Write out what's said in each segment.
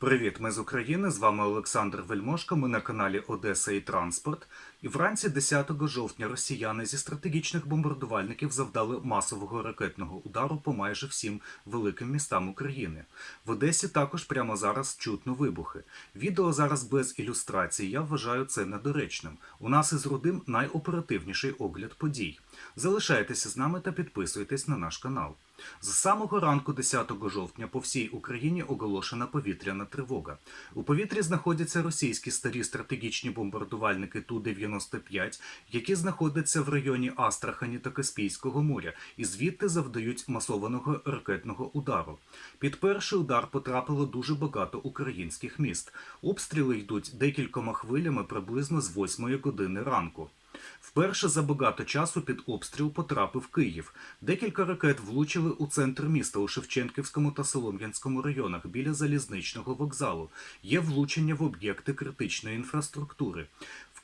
Привіт, ми з України. З вами Олександр Вельмошко. Ми на каналі Одеса і Транспорт. І вранці 10 жовтня росіяни зі стратегічних бомбардувальників завдали масового ракетного удару по майже всім великим містам України. В Одесі також прямо зараз чутно вибухи. Відео зараз без ілюстрацій. Я вважаю це недоречним. У нас із Рудим найоперативніший огляд подій. Залишайтеся з нами та підписуйтесь на наш канал. З самого ранку 10 жовтня по всій Україні оголошена повітряна тривога. У повітрі знаходяться російські старі стратегічні бомбардувальники Ту-95, які знаходяться в районі Астрахані та Каспійського моря, і звідти завдають масованого ракетного удару. Під перший удар потрапило дуже багато українських міст. Обстріли йдуть декількома хвилями приблизно з 8 години ранку. Вперше за багато часу під обстріл потрапив Київ. Декілька ракет влучили у центр міста у Шевченківському та Солом'янському районах біля залізничного вокзалу. Є влучення в об'єкти критичної інфраструктури.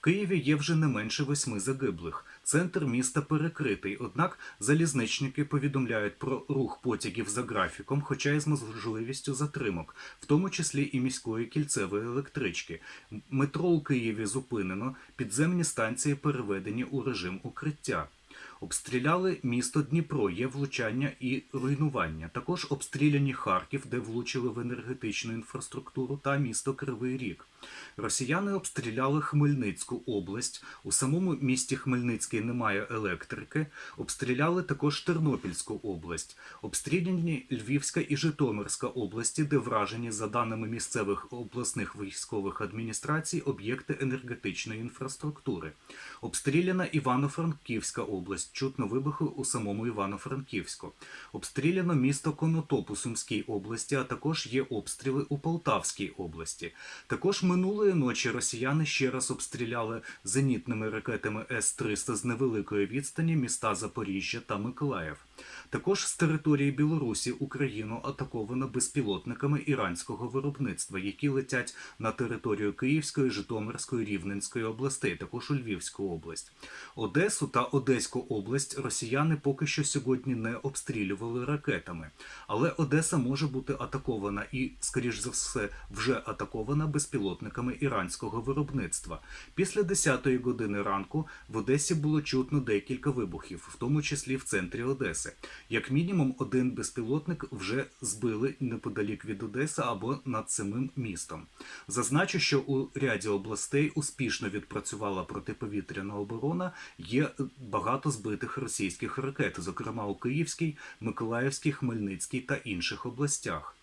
Києві є вже не менше восьми загиблих. Центр міста перекритий, однак залізничники повідомляють про рух потягів за графіком, хоча й з можливістю затримок, в тому числі і міської кільцевої електрички. Метро у Києві зупинено, підземні станції переведені у режим укриття. Обстріляли місто Дніпро, є влучання і руйнування. Також обстріляні Харків, де влучили в енергетичну інфраструктуру, та місто Кривий Ріг. Росіяни обстріляли Хмельницьку область. У самому місті Хмельницький немає електрики. Обстріляли також Тернопільську область. Обстріляні Львівська і Житомирська області, де вражені, за даними місцевих обласних військових адміністрацій, об'єкти енергетичної інфраструктури. Обстріляна Івано-Франківська область. Чутно вибухи у самому Івано-Франківську. Обстріляно місто Конотоп у Сумській області, а також є обстріли у Полтавській області. Також минулої ночі росіяни ще раз обстріляли зенітними ракетами С-300 з невеликої відстані міста Запоріжжя та Миколаїв. Також з території Білорусі Україну атаковано безпілотниками іранського виробництва, які летять на територію Київської, Житомирської, Рівненської областей, також у Львівську область. Одесу та Одеську область росіяни поки що сьогодні не обстрілювали ракетами, але Одеса може бути атакована і, скоріш за все, вже атакована безпілотниками іранського виробництва. Після 10-ї години ранку в Одесі було чутно декілька вибухів, в тому числі в центрі Одеси. Як мінімум, один безпілотник вже збили неподалік від Одеси або над самим містом. Зазначу, що у ряді областей успішно відпрацювала протиповітряна оборона. Є багато збитих російських ракет, зокрема у Київській, Миколаївській, Хмельницькій та інших областях.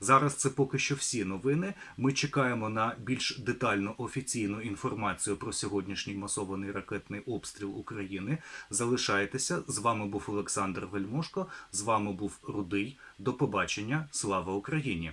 Зараз це поки що всі новини. Ми чекаємо на більш детальну офіційну інформацію про сьогоднішній масований ракетний обстріл України. Залишайтеся з вами був Олександр Вельмошко. З вами був Рудий. До побачення. Слава Україні!